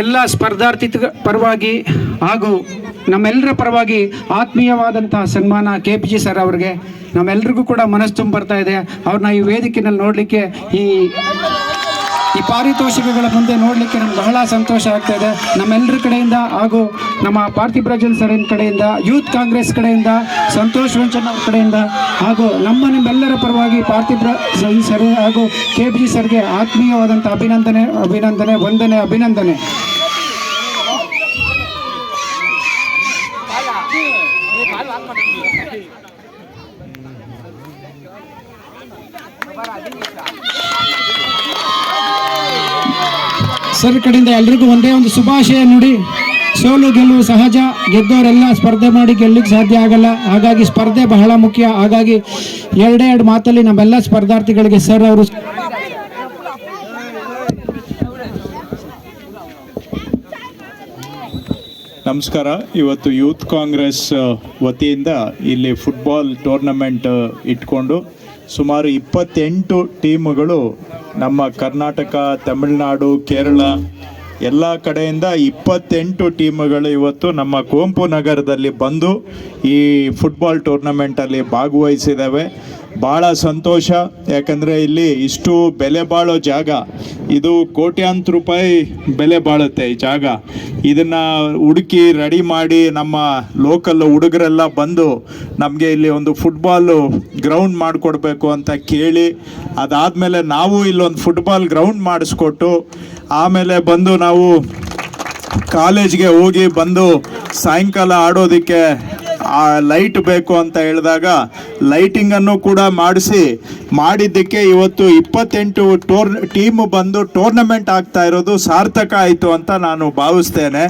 ಎಲ್ಲ ಸ್ಪರ್ಧಾರ್ಥಿ ಪರವಾಗಿ ಹಾಗೂ ನಮ್ಮೆಲ್ಲರ ಪರವಾಗಿ ಆತ್ಮೀಯವಾದಂತಹ ಸನ್ಮಾನ ಕೆ ಪಿ ಜಿ ಸರ್ ಅವ್ರಿಗೆ. ನಮ್ಮೆಲ್ರಿಗೂ ಕೂಡ ಮನಸ್ಸು ತುಂಬ ಬರ್ತಾ ಇದೆ. ಅವ್ರನ್ನ ಈ ವೇದಿಕೆನಲ್ಲಿ ನೋಡಲಿಕ್ಕೆ ಈ ಈ ಪಾರಿತೋಷಿಕಗಳ ಮುಂದೆ ನೋಡಲಿಕ್ಕೆ ನಮ್ಗೆ ಬಹಳ ಸಂತೋಷ ಆಗ್ತಾ ಇದೆ. ನಮ್ಮೆಲ್ಲರ ಕಡೆಯಿಂದ ಹಾಗೂ ನಮ್ಮ ಸರ್ ಸರಿನ ಕಡೆಯಿಂದ, ಯೂತ್ ಕಾಂಗ್ರೆಸ್ ಕಡೆಯಿಂದ, ಸಂತೋಷ್ ರಂಜನ್ ಅವ್ರ ಕಡೆಯಿಂದ, ಹಾಗೂ ನಮ್ಮ ನಿಮ್ಮೆಲ್ಲರ ಪರವಾಗಿ ಪಾರ್ಥಿವ್ ಪ್ರ ಸರ್ ಹಾಗೂ ಕೆ ಪಿ ಸರ್ಗೆ ಆತ್ಮೀಯವಾದಂಥ ಅಭಿನಂದನೆ ಅಭಿನಂದನೆ, ವಂದನೆ, ಅಭಿನಂದನೆ. ಸರ್ ಕಡೆಯಿಂದ ಎಲ್ರಿಗೂ ಒಂದೇ ಒಂದು ಶುಭಾಶಯ ನುಡಿ. ಸೋಲು ಗೆಲುವು ಸಹಜ, ಗೆದ್ದವರೆಲ್ಲ ಸ್ಪರ್ಧೆ ಮಾಡಿ ಗೆಲ್ಲಕ್ಕೆ ಸಾಧ್ಯ ಆಗಲ್ಲ. ಹಾಗಾಗಿ ಸ್ಪರ್ಧೆ ಬಹಳ ಮುಖ್ಯ. ಹಾಗಾಗಿ ಎರಡೇ ಎರಡು ಮಾತಲ್ಲಿ ನಮ್ಮೆಲ್ಲ ಸ್ಪರ್ಧಾರ್ಥಿಗಳಿಗೆ ಸರ್ ಅವರು ನಮಸ್ಕಾರ. ಇವತ್ತು ಯೂತ್ ಕಾಂಗ್ರೆಸ್ ವತಿಯಿಂದ ಇಲ್ಲಿ ಫುಟ್ಬಾಲ್ ಟೂರ್ನಮೆಂಟ್ ಇಟ್ಕೊಂಡು ಸುಮಾರು ಇಪ್ಪತ್ತೆಂಟು ಟೀಮುಗಳು ನಮ್ಮ ಕರ್ನಾಟಕ, ತಮಿಳುನಾಡು, ಕೇರಳ ಎಲ್ಲ ಕಡೆಯಿಂದ ಇಪ್ಪತ್ತೆಂಟು ಟೀಮುಗಳು ಇವತ್ತು ನಮ್ಮ ಕುವೆಂಪು ನಗರದಲ್ಲಿ ಬಂದು ಈ ಫುಟ್ಬಾಲ್ ಟೂರ್ನಮೆಂಟಲ್ಲಿ ಭಾಗವಹಿಸಿದ್ದಾವೆ ಭಾಳ ಸಂತೋಷ, ಯಾಕಂದರೆ ಇಲ್ಲಿ ಇಷ್ಟು ಬೆಲೆ ಬಾಳೋ ಜಾಗ. ಇದು ಕೋಟ್ಯಾಂತರ ರೂಪಾಯಿ ಬೆಲೆ ಬಾಳುತ್ತೆ ಈ ಜಾಗ. ಇದನ್ನು ಹುಡುಕಿ ರೆಡಿ ಮಾಡಿ ನಮ್ಮ ಲೋಕಲ್ ಹುಡುಗರೆಲ್ಲ ಬಂದು ನಮಗೆ ಇಲ್ಲಿ ಒಂದು ಫುಟ್ಬಾಲು ಗ್ರೌಂಡ್ ಮಾಡಿಕೊಡ್ಬೇಕು ಅಂತ ಕೇಳಿ, ಅದಾದಮೇಲೆ ನಾವು ಇಲ್ಲೊಂದು ಫುಟ್ಬಾಲ್ ಗ್ರೌಂಡ್ ಮಾಡಿಸ್ಕೊಟ್ಟು ಆಮೇಲೆ ಬಂದು ನಾವು ಕಾಲೇಜ್ಗೆ ಹೋಗಿ ಬಂದು ಸಾಯಂಕಾಲ ಆಡೋದಕ್ಕೆ ಆ ಲೈಟ್ ಬೇಕು ಅಂತ ಹೇಳಿದಾಗ ಲೈಟಿಂಗನ್ನು ಕೂಡ ಮಾಡಿಸಿ, ಮಾಡಿದ್ದಕ್ಕೆ ಇವತ್ತು ಇಪ್ಪತ್ತೆಂಟು ಟೋರ್ ಟೀಮ್ ಬಂದು ಟೂರ್ನಮೆಂಟ್ ಆಗ್ತಾ ಇರೋದು ಸಾರ್ಥಕ ಆಯಿತು ಅಂತ ನಾನು ಭಾವಿಸ್ತೇನೆ.